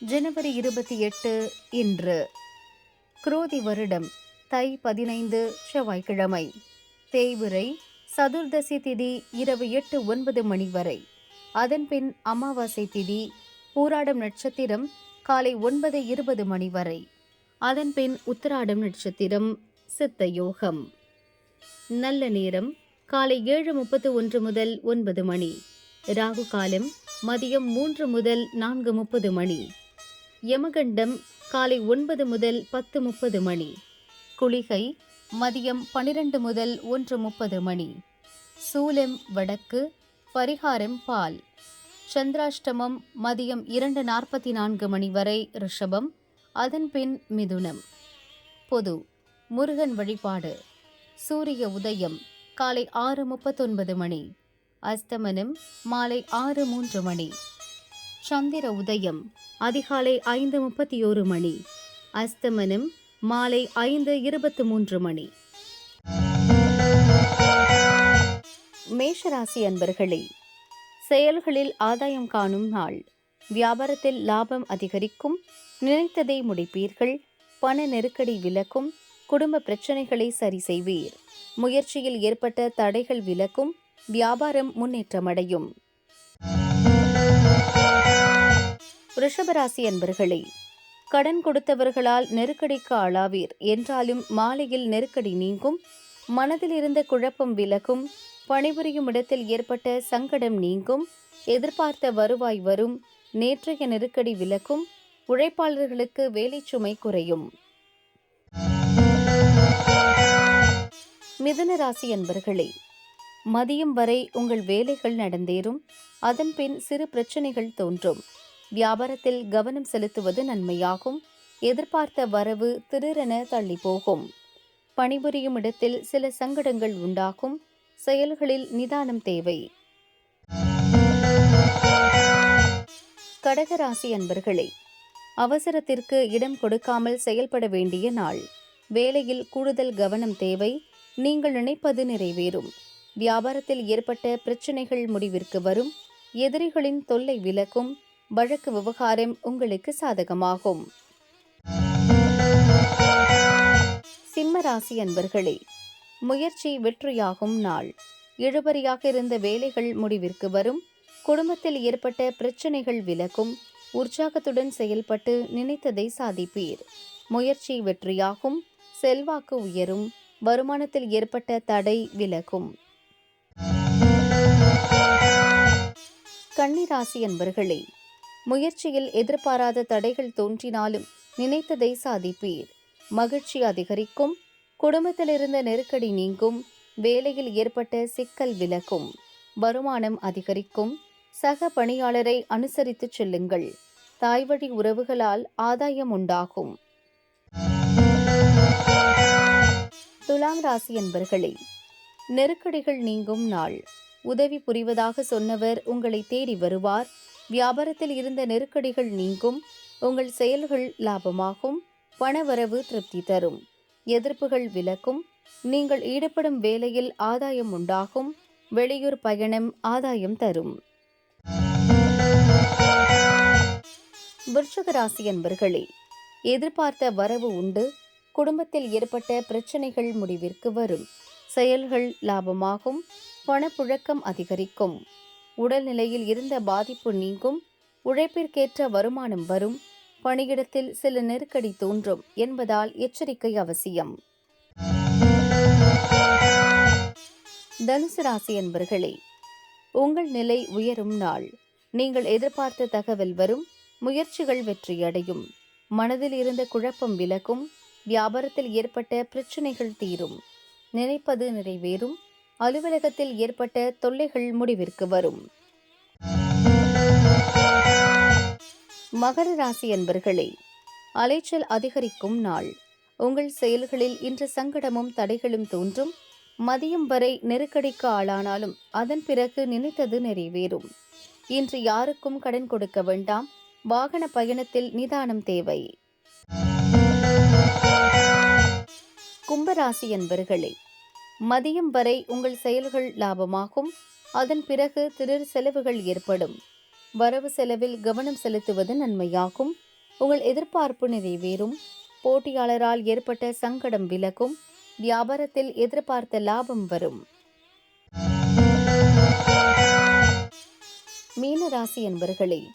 ஜனவரி இருபத்தி எட்டு இன்று. குரோதி வருடம் தை பதினைந்து செவ்வாய்க்கிழமை. தேய்விரை சதுர்தசி திதி இரவு எட்டு ஒன்பது மணி வரை. அதன்பின் அமாவாசை திதி பூராடம் நட்சத்திரம் காலை ஒன்பது இருபது மணி வரை. அதன்பின் உத்திராடம் நட்சத்திரம் சித்த யோகம். நல்ல நேரம் காலை ஏழு முப்பத்து ஒன்று முதல் ஒன்பது மணி. ராகு காலம் மதியம் மூன்று முதல் நான்கு முப்பது மணி. யமகண்டம் காலை ஒன்பது முதல் பத்து முப்பது மணி. குளிகை மதியம் பனிரெண்டு முதல் ஒன்று முப்பது மணி. சூலம் வடக்கு பரிகாரம் பால். சந்திராஷ்டமம் மதியம் இரண்டு நாற்பத்தி நான்கு மணி வரை ரிஷபம் அதன்பின் மிதுனம். பொது முருகன் வழிபாடு. சூரிய உதயம் காலை ஆறு முப்பத்தொன்பது மணி. அஸ்தமனம் மாலை ஆறு மூன்று மணி. சந்திர உதயம் அதிகாலை ஐந்து முப்பத்தி ஓரு மணி. அஸ்தமனம் மாலை ஐந்து இருபத்து மூன்று மணி. மேஷராசி அன்பர்களே செயல்களில் ஆதாயம் காணும் நாள். வியாபாரத்தில் லாபம் அதிகரிக்கும் நினைத்ததை முடிப்பீர்கள் பண நெருக்கடி விலக்கும் குடும்ப பிரச்சனைகளை சரி செய்வீர். முயற்சியில் ஏற்பட்ட தடைகள் விலக்கும் வியாபாரம் முன்னேற்றமடையும். ரிஷபராசி அன்பர்களே கடன் கொடுத்தவர்களால் நெருக்கடிக்கு ஆளாவீர். என்றாலும் மாலையில் நெருக்கடி நீங்கும் மனதில் இருந்த குழப்பம் விலகும் பணிபுரியும் இடத்தில் ஏற்பட்ட சங்கடம் நீங்கும் எதிர்பார்த்த வருவாய் வரும் நேற்றைய நெருக்கடி விலக்கும் உழைப்பாளர்களுக்கு வேலை சுமை குறையும். மிதுன ராசி அன்பர்களே மதியம் வரை உங்கள் வேலைகள் நடந்தேறும் அதன்பின் சிறு பிரச்சனைகள் தோன்றும். வியாபாரத்தில் கவனம் செலுத்துவது நன்மையாகும். எதிர்பார்த்த வரவு திடீரென தள்ளி போகும் பணிபுரியும் இடத்தில் சில சங்கடங்கள் உண்டாகும். செயல்களில் நிதானம் தேவை. கடகராசி அன்பர்களே அவசரத்திற்கு இடம் கொடுக்காமல் செயல்பட வேண்டிய நாள். வேலையில் கூடுதல் கவனம் தேவை. நீங்கள் நினைப்பது நிறைவேறும். வியாபாரத்தில் ஏற்பட்ட பிரச்சினைகள் முடிவிற்கு வரும். எதிரிகளின் தொல்லை விலக்கும் வழக்கு விவகாரம் உங்களுக்கு சாதகமாகும். சிம்ம ராசி அன்பர்களே முயற்சி வெற்றியாகும் நாள். இழுபறியாக இருந்த வேலைகள் முடிவிற்கு வரும். குடும்பத்தில் ஏற்பட்ட பிரச்சனைகள் விலகும். உற்சாகத்துடன் செயல்பட்டு நினைத்ததை சாதிப்பீர். முயற்சி வெற்றியாகும். செல்வாக்கு உயரும். வருமானத்தில் ஏற்பட்ட தடை விலகும். கன்னிராசி அன்பர்களே முயற்சியில் எதிர்பாராத தடைகள் தோன்றினாலும் நினைத்ததை சாதிப்பீர். மகிழ்ச்சி அதிகரிக்கும் குடும்பத்தில் இருந்த நெருக்கடி நீங்கும் வேலையில் ஏற்பட்ட சிக்கல் விலகும் வருமானம் அதிகரிக்கும் சக பணியாளரை அனுசரித்துச் செல்லுங்கள். தாய்வழி உறவுகளால் ஆதாயம் உண்டாகும். துலாம் ராசி என்பர்களே நெருக்கடிகள் நீங்கும் நாள். உதவி புரிவதாக சொன்னவர் உங்களை தேடி வருவார். வியாபாரத்தில் இருந்த நெருக்கடிகள் நீங்கும் உங்கள் செயல்கள் லாபமாகும் பணவரவு திருப்தி தரும். எதிர்ப்புகள் விலக்கும் நீங்கள் ஈடுபடும் வேலையில் ஆதாயம் உண்டாகும் வெளியூர் பயணம் ஆதாயம் தரும். விருச்சகராசி என்பர்களே எதிர்பார்த்த வரவு உண்டு குடும்பத்தில் ஏற்பட்ட பிரச்சனைகள் முடிவிற்கு வரும். செயல்கள் லாபமாகும் பணப்புழக்கம் அதிகரிக்கும். உடல்நிலையில் இருந்த பாதிப்பு நீங்கும் உழைப்பிற்கேற்ற வருமானம் வரும் பணியிடத்தில் சில நெருக்கடி தோன்றும் என்பதால் எச்சரிக்கை அவசியம். தனுசு ராசி என்பர்களே உங்கள் நிலை உயரும் நாள். நீங்கள் எதிர்பார்த்த தகவல் வரும் முயற்சிகள் வெற்றியடையும். மனதில் இருந்த குழப்பம் விலகும் வியாபாரத்தில் ஏற்பட்ட பிரச்சனைகள் தீரும். நினைப்பது நிறைவேறும் அலுவலகத்தில் ஏற்பட்ட தொல்லைகள் முடிவிற்கு வரும். மகர ராசி அன்பர்களே அலைச்சல் அதிகரிக்கும் நாள். உங்கள் செயல்களில் இன்று சங்கடமும் தடைகளும் தோன்றும். மதியம் வரை நெருக்கடிக்கு ஆளானாலும் அதன் பிறகு நினைத்தது நிறைவேறும். இன்று யாருக்கும் கடன் கொடுக்க வேண்டாம். வாகன பயணத்தில் நிதானம் தேவை. கும்பராசி என்பர்களே மதியம் வரை உங்கள் செயல்கள் லாபமாகும். அதன் பிறகு திடீர் செலவுகள் ஏற்படும். வரவு செலவில் கவனம் செலுத்துவது நன்மையாகும். உங்கள் எதிர்பார்ப்பு நிறைவேறும். போட்டியாளரால் ஏற்பட்ட சங்கடம் விலகும். வியாபாரத்தில் எதிர்பார்த்த லாபம் வரும். மீனராசி என்பர்களே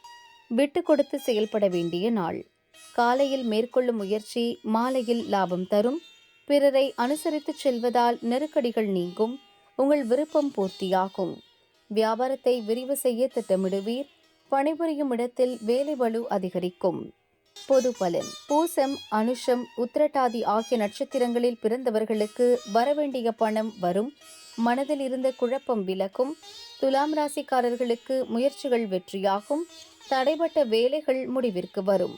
விட்டு கொடுத்து செயல்பட வேண்டிய நாள். காலையில் மேற்கொள்ளும் முயற்சி மாலையில் லாபம் தரும். பிறரை அனுசரித்துச் செல்வதால் நெருக்கடிகள் நீங்கும். உங்கள் விருப்பம் பூர்த்தியாகும். வியாபாரத்தை விரிவு செய்ய திட்டமிடுவீர். பணிபுரியும் இடத்தில் வேலை வலு அதிகரிக்கும். பொது பலன். பூசம் அனுஷம் உத்திரட்டாதி ஆகிய நட்சத்திரங்களில் பிறந்தவர்களுக்கு வரவேண்டிய பணம் வரும். மனதில் இருந்த குழப்பம் விலக்கும் துலாம் ராசிக்காரர்களுக்கு முயற்சிகள் வெற்றியாகும். தடைபட்ட வேலைகள் முடிவிற்கு வரும்.